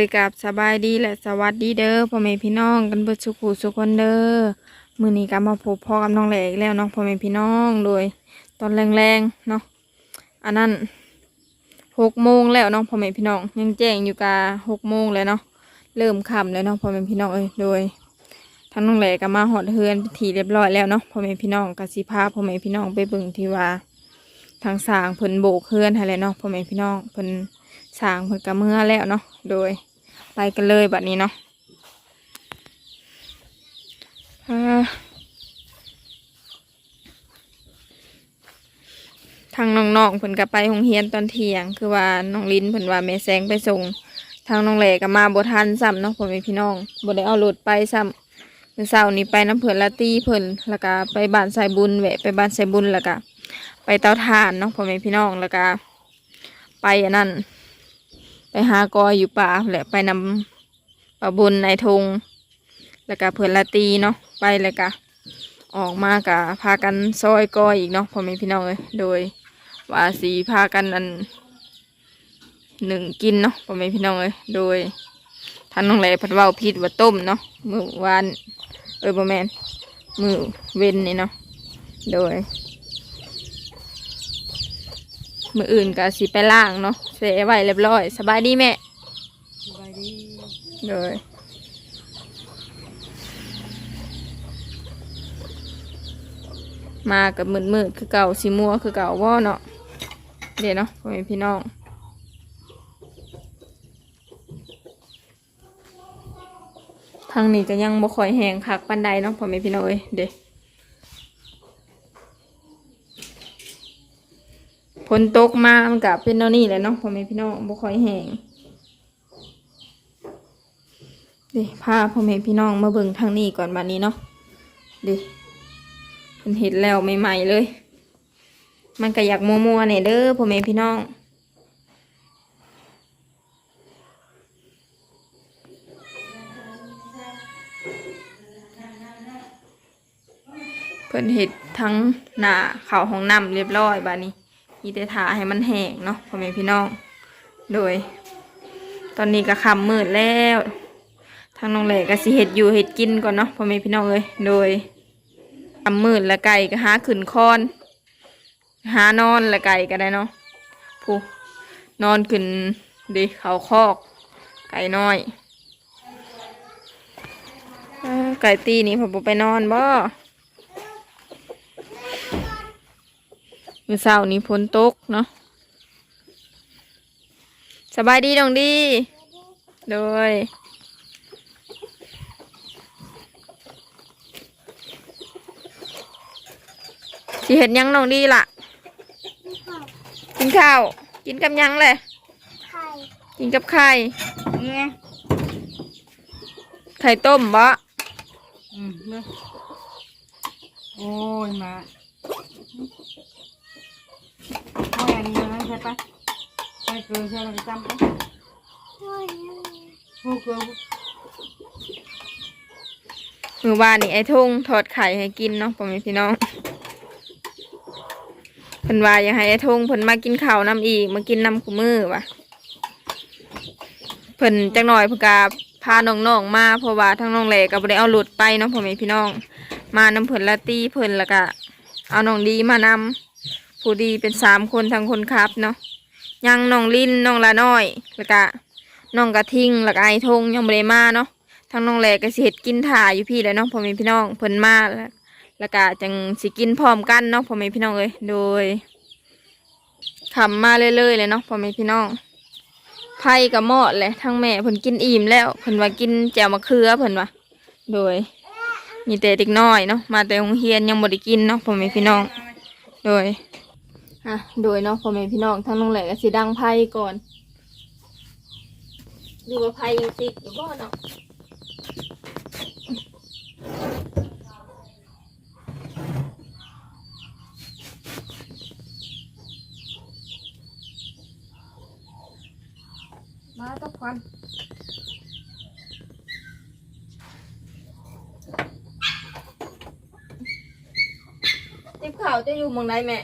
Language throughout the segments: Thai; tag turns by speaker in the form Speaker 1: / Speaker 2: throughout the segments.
Speaker 1: ยกับสบายดีและสวัสดีเด้อพ่อแม่พี่น้องกันเบิดสุขุสุขคนเด้อมือนี้ก็มาพบพ่อกับน้องแหลกแล้วเน้องพ่อแม่พี่น้องโดย ตอนแรงๆเนาะอันนั้นหกโมงแล้วเน้องพ่อแม่พี่น้อง ยังแจ้งอยู่กาหกโมงแล้วเนาะเริ่มค่ำแล้วเนาะพ่อแม่พี่น้องเอ้ยโดยทั้งน้องแหลกก็มาหอดเฮือนพิธีเรียบร้อยแล้วเนาะพ่อแม่พี่น้องก็สิพาพ่อแม่พี่น้องไปเบิ่งที่ว่าทางสางเพิ่นโบกเฮือนให้แล้วเนาะพ่อแม่พี่น้องเพิ่น สางเพิ่นก็เมื่อแล้วเนาะโดยไปกันเลยบัดนี้เนาะทางน้องๆเพิ่นก็ไปโรงเรียนตอนเที่ยง คือว่าน้องลิ้นเพิ่นว่าแม่แสงไปส่ง ทางน้องแหลก็มาบ่ทันซ้ำเนาะพ่อแม่พี่น้องบ่ได้เอารถไปซ้ำมื้อเช้านี้ไปน้ำเพิ่นละตีเพิ่นแล้วก็ไปบ้านสายบุญแวะไปบ้านสายบุญแล้วก็ไปเตาถ่านเนาะพ่อแม่พี่น้องแล้วก็ไปอันนั้น ไปหากอยอยู่ป่าแหละไปนำปลาบุญในทงแล้วก็เพื่อนละตีเนาะไปแล้วก็ออกมากะพากันซอยกอยอีกเนาะพ่อแม่พี่น้องเลยโดยว่าสีพากันอันหนึ่งกินเนาะพ่อแม่พี่น้องเลยโดยท่านน้องแหลผัดเว่าพิษว่าต้มเนาะมือวานเออบ่แมนมือเว้นนี่เนาะโดย มืออื่นก็สิไปล่างเนาะเสยไว้เรียบร้อย สบายดีแม่
Speaker 2: สบายดี
Speaker 1: เลยมากับมืดมืดๆคือเก่าสีมัวคือเก่าว่าเนาะเดี๋ยวเนาะพ่อแม่พี่น้องทางนี้ก็ยังบ่ค่อยแห้งคักปันใดเนาะพ่อแม่พี่น้องเอ้ยเดี๋ยว ฝนตกมามันก็เป็นเนานี่แหละเนาะพ่อแม่พี่น้องบ่ค่อยแห้งดิพาพ่อแม่พี่น้องมาเบิ่งทางนี้ก่อนบัดนี้เนาะดิเพิ่นเห็ดแล้วใหม่ๆเลย มันก็อยากมัวๆเนี่ยเด้อพ่อแม่พี่น้องเพิ่นเห็ดทั้งหน้าเขาห้องน้ำเรียบร้อยบัดนี้ มีแต่ทาให้มันแห้งเนาะพ่อแม่พี่น้อง โดย ตอนนี้ก็คำมืดแล้ว ทางน้องแหล่ก็สิเห็ดอยู่เห็ดกินก่อนเนาะพ่อแม่พี่น้องเอ้ยโดยทำมืดละไก่ก็หาขึ้นคอน หานอนละไก่ก็ได้เนาะผู้นอนขึ้นดิเขาคอก ไก่น้อยไก่ตีนี่ผมไปนอนบ่ มื้อเช้านี้ฝนตกเนาะสบายดีดองดี โดยสิเห็นยังน้องดีล่ะ กินข้าว กินกับหยังเลย
Speaker 2: ไข่
Speaker 1: กินกับไข่
Speaker 2: เนี่ย
Speaker 1: ไข่ต้มบ่
Speaker 2: อืมเนอะโอ้ยมา โอ้ยอันนี้นใช่ปะใช่เกลือใช่อะไรจำปะโอ้เกลือ
Speaker 1: มือวานนี่ไอ้ทุ่งทอดไข่ให้กินเนาะพ่อแม่พี่น้องเพิ่นว่าอยากให้ไอ้ทุ่งเพิ่นมากินข้าวน้ำอีกมากินน้ำกูมือว่ะเพิ่นจักหน่อยเพิ่นกาพาน้องๆมาเพราะว่าทั้งน้องแหลก็บ่ได้เอารถไปเนาะพ่อแม่พี่น้อง มานำเพิ่นละตีเพิ่นแล้วก็เอาน้องดีมานำ ผู้ดีเป็นสามคนทั้งคนครับเนาะยังน้องลินน้องละน้อยแล้วก็น้องกระทิงแล้วก็ไอทงยังบ่ได้มาเนาะทางน้องแหลกก็สิเฮ็ดกินถ่าอยู่พี่แล้วเนาะพ่อแม่พี่น้องเพิ่นมาแล้วแล้วก็จังสิกินพร้อมกันเนาะพ่อแม่พี่น้องเอ้ยโดยขำมาเรื่อยๆเลยเนาะพ่อแม่พี่น้องไผ่กับหมอดเลยทั้งแม่เพิ่นกินอิ่มแล้วเพิ่นว่ากินแจ่วมะเขือเพิ่นว่าโดย มีแต่เด็กน้อยเนาะมาแต่โรงเรียนยังบ่ได้กินเนาะพ่อแม่พี่น้อง โดย อะโดยเนาะพ่อแม่พี่น้องทางน้องแหลกก็สิดังไผ่ก่อน ดูว่าไผ่ยังติดอยู่บ่เนาะมาตะควันติบเขาวจะอยู่เมืองใดแม่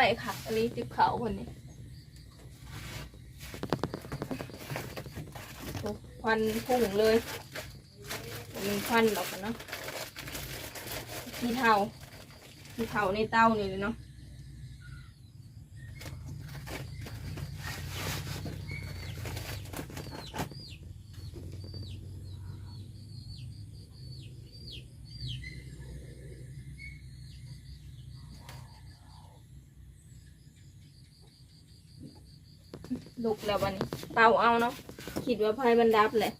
Speaker 1: ไหวค่ะอันนี้จิบเขาคนนี้ควันพุ่งเลยมัควันหรอกเนาะที่เทาที่เทาในเต้านี่เลยเนาะ ลุกแล้ววันนี้ เป่าเอาเนาะคิดว่าไพ่มันดับเลย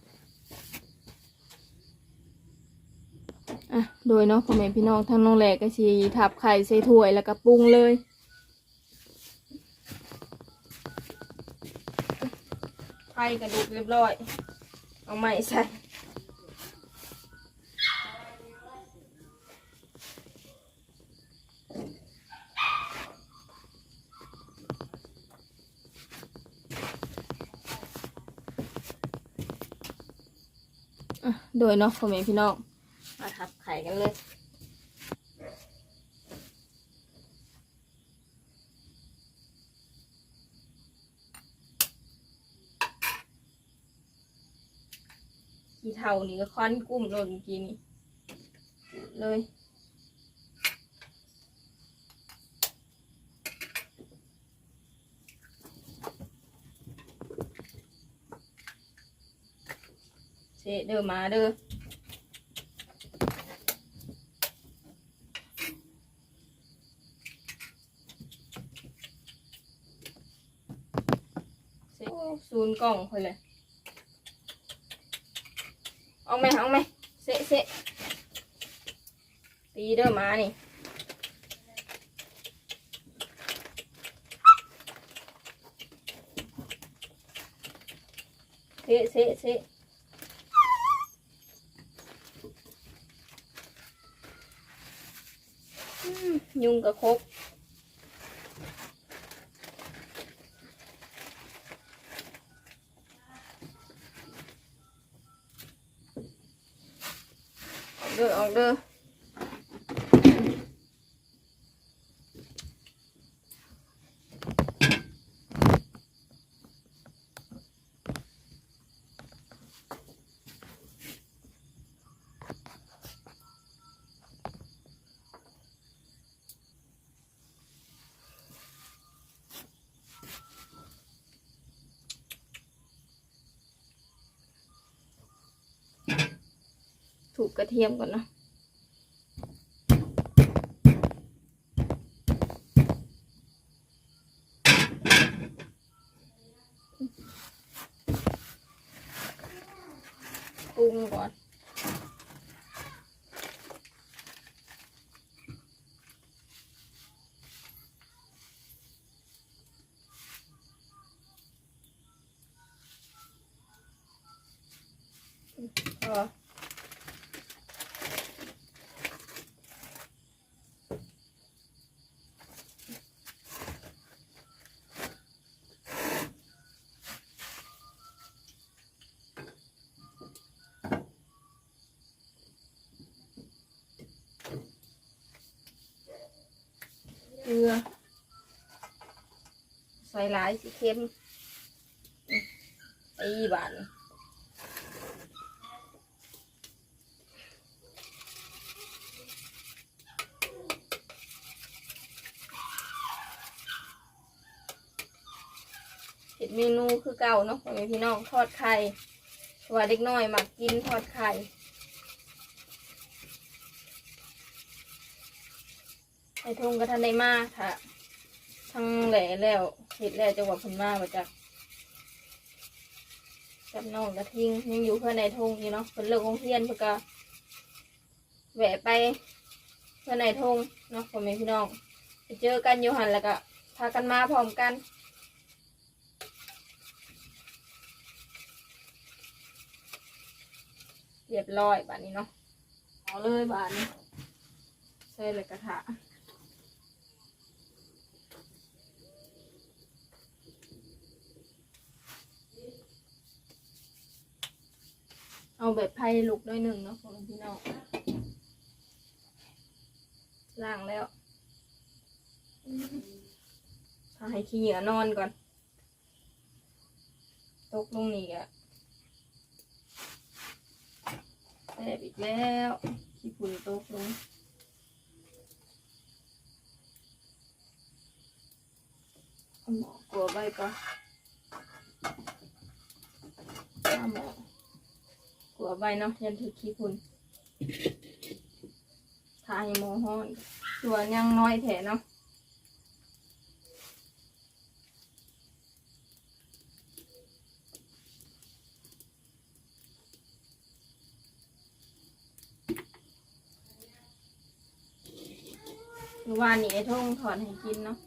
Speaker 1: อะโดยเนาะพ่อแม่พี่น้องทั้งน้องแหลกก็ชีทับไข่ใส่ถ้วยแล้วก็ปรุงเลยไข่กระดูกเรียบร้อย เอาใหม่ใส่ โดยเนาะพ่อแม่พี่น้องมาทับไข่กันเลยกีเท่านี่ก็ค้อนกุ้มโดนเมื่อกี้นี่เลย เด้อมาเด้อสูนย์กล่องคนเลยเอาไหมเอาไหมเสะเสะตีเด้อมานี่เสะเสะเสะอืม ยุงกับครบ ถูกกระเทียมก่อนเนาะปรุงก่อน พอ เก ลือ ใส่หลายสิเค็มอืมไอ้บานเห็ดเมนูคือเก่าเนาะของพี่น้องทอดไข่ว่าเด็กน้อยมักกินทอดไข่ อ้ทงก็ทันได้มาค่ะ ทั้งแหล่แล้วเห็ดแล้วจังหวะเพิ่นมาว่าจักกับน้องกระทิงยังอยู่เพื่อนในทงอยู่เนาะเพิ่นเลิกโรงเรียนเพิ่นก็แหวะไปเพื่อนในทงเนาะพ่อแม่พี่น้องไปเจอกันอยู่หันแล้วก็พากันมาพร้อมกันเรียบร้อยบานนี้เนาะเอาเลยบานนี้ใส่เลยกระทะ เอาแบบไพ่ลุกด้วยหนึ่งเนาะของพี่น้องล้างแล้วเอาให้ขี้เหงื่อนอนก่อน ตกลงนี่อะแสบอีกแล้วขี้ฝุ่นตกลงหมอกลัวใบปะเอาหมอ กลัวใบเนาะยันถือขี้ฝุ่นทาให้หมอห้อนตัวยังน้อยแถเนาะเมื่อวานนี้ไอ้ท่งถอนให้กินเนาะ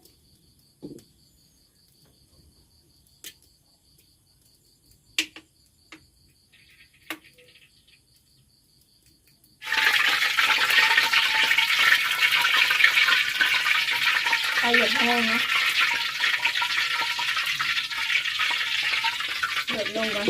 Speaker 1: ใครหยดแห้งนะหยดลงก่อน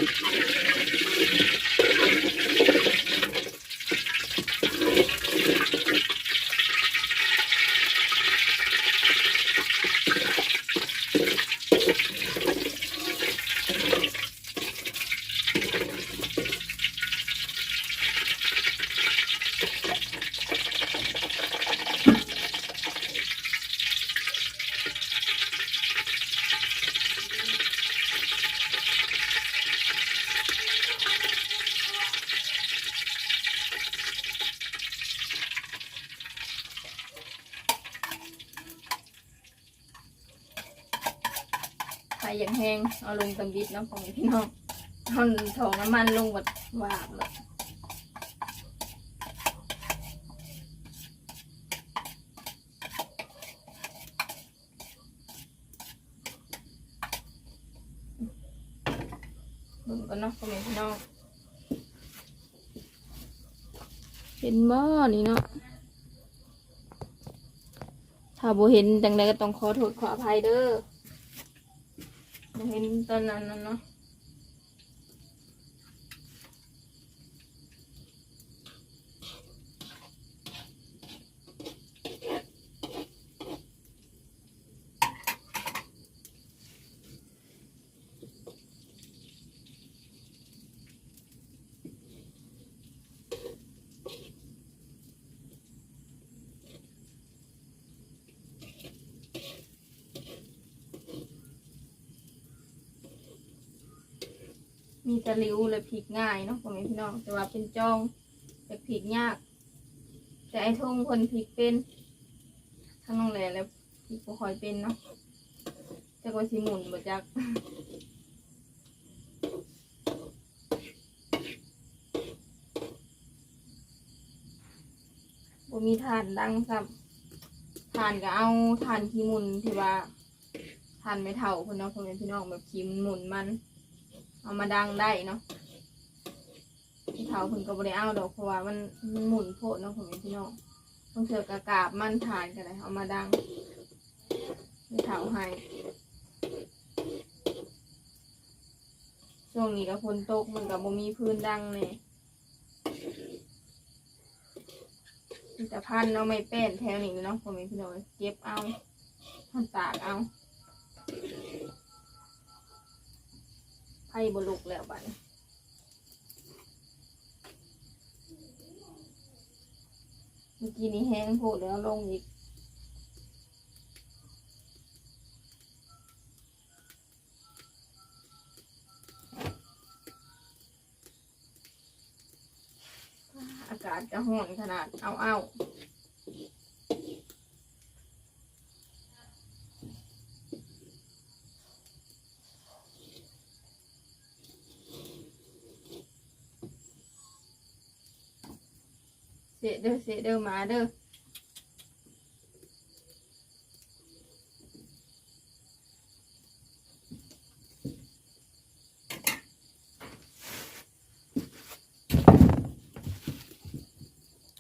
Speaker 1: ใคร อยากแห้งเอาลงตำบิดเนาะของพี่น้องเอาถองน้ำมันลงแบบวาบเลยบิ่งกันเนาะของพี่น้องเห็นบ่นี่เนาะถ้าบ่เห็นจังใดก็ต้องขอโทษขออภัยเด้อ บ่เห็นตอนนั้นน่ะเนาะ มีตะลิวเลยพลิกง่ายเนาะพ่อแม่พี่น้องแต่ว่าเป็นจองแต่พลิกยาก แต่ไอ้ทงคนพลิกเป็นทั้งน้องแหล่แล้วพลิกบ่ค่อยเป็นเนาะจักว่าสิหมุนบ่จักบ่มีทานดังซ้ำทานก็เอาทานขี้มุนที่ว่าทานไม่เท่าคนเนาะพ่อแม่พี่น้องแบบขี้มันหมุนมัน เอามาดังได้เนาะที่เท้าเพิ่นก็บ่ได้เอาดอกเพราะว่ามันมันหมุนโพดเนาะพ่อแม่พี่น้องต้องเสือกระกาบมันทานกันเลยเอามาดังที่เท้าให้ช่วงนี้ก็ฝนตกมันก็บ่มีพื้นดังเลยมีแต่พันเนาะไม่เป็นแถวนี้เนาะพ่อแม่พี่น้องเก็บเอาทำตากเอา ไพ่บลุกแล้วบัดนี้เมื่อกี้นี้แห้งโพดแล้วลงอีกอากาศจะห้อนขนาดเอาเอา เสียเด้อเสียเด้อมาเด้อโ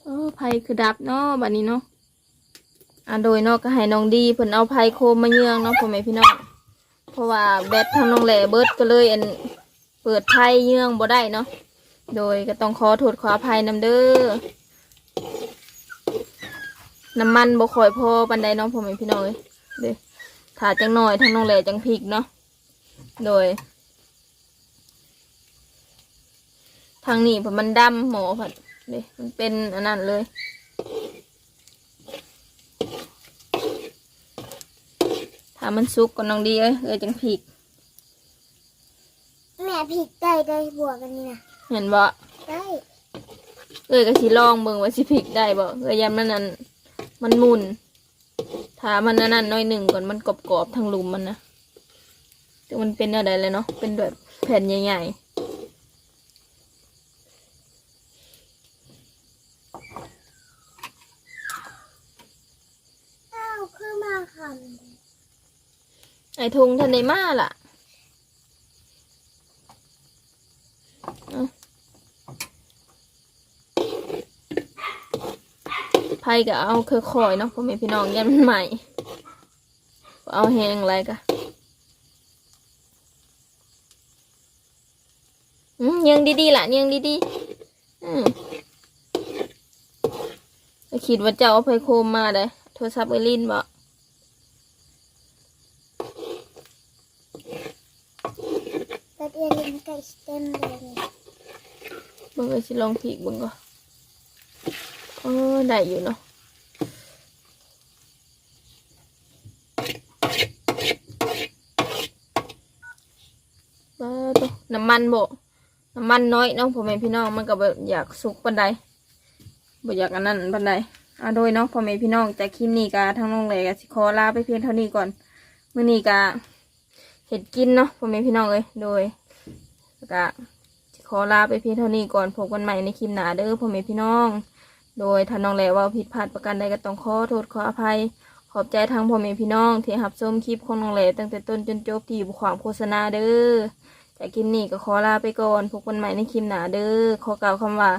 Speaker 1: อ้ไผคือดับเนาะบัดนี้เนาะอะโดยเนาะก็ให้น้องดีเพิ่นเอาไผโคมมาเยืองเนาะพ่อแม่พี่น้องเพราะว่าแบตทางน้องแหล่เบิดก็เลยอันเปิดไพ่เยื่องบ่ได้เนาะ โดยก็ต้องขอโทษขออภัยนำเด้อ น้ำมันบ่ค่อยพอปันใดเน้องพ่อแม่พี่น้องเอ้ยเด้อถ้าจังหน่อยทางน้องแหล่จังพริกเนาะโดย ทางนี้เพนมันดำหมอผัดเด้มันเป็นอันนั้นเลยถ้ามันสุกก็น้องดีเอ้ยเอ้ยจังผิก
Speaker 3: แม่ผิดได้ได้บวกกันนี่นะ
Speaker 1: เห็นบ่
Speaker 3: ได้
Speaker 1: เอ้ยก็สิลองเบิ่งว่าสิผิกได้บ่เอ้ยยามมันนั้น มันมุนถามันนนั้นน้อยหนึ่งก่อนมันกรอบๆทางลุมมันนะแต่มันเป็นอะไรเลยเนาะเป็นแบบแผ่นใหญ่
Speaker 3: อ้าวคือมาค
Speaker 1: ๆไอ้ทงทันได้มาล่ะเอา ไพ่ก็เอาค่อยๆเนาะพ่อแม่พี่น้องยันมันใหม่ เอาแห้งอะไรกะอืมยังดีๆล่ะยังดีๆอืมก็คิดว่าเจ้าเอาไปโคมมาได้โทรศัพท์ไอลินบ่ำ
Speaker 3: แต่เรียนไก่เต็มเลยนี่
Speaker 1: เบิ่งเลยสิลองผีกเบิ่งก่อน เออได้อยู่เนาะน้ำมันบ่น้ำมันน้อยเนาะพ่อแม่พี่น้องมันก็บบอยากสุกปันใดบ่อยากอันนั้นปันใดอะโดยเนาะพ่อแม่พี่น้องจากคลิปนี้กาทั้งน้องเลยก็สิขอลาไปเพียงเท่านี้ก่อนมื้อนี้กาเห็ดกินเนาะพ่อแม่พี่น้องเอ้ยโดยแล้วก็ขอลาไปเพียงเท่านี้ก่อนพบกันใหม่ในคลิปหน้าเด้อพ่อแม่พี่น้อง โดยถ้าน้องแหลว่าผิดพลาดประการใดก็ต้องขอโทษขออภัย ขอบใจทางพ่อแม่พี่น้องที่รับชมคลิปของน้องแหลตั้งแต่ต้นจนจบที่อยู่ความโฆษณาเด้อจากคลิปนี้ก็ขอลาไปก่อนพบกันใหม่ในคลิปหน้าเด้อขอกล่าวคำว่า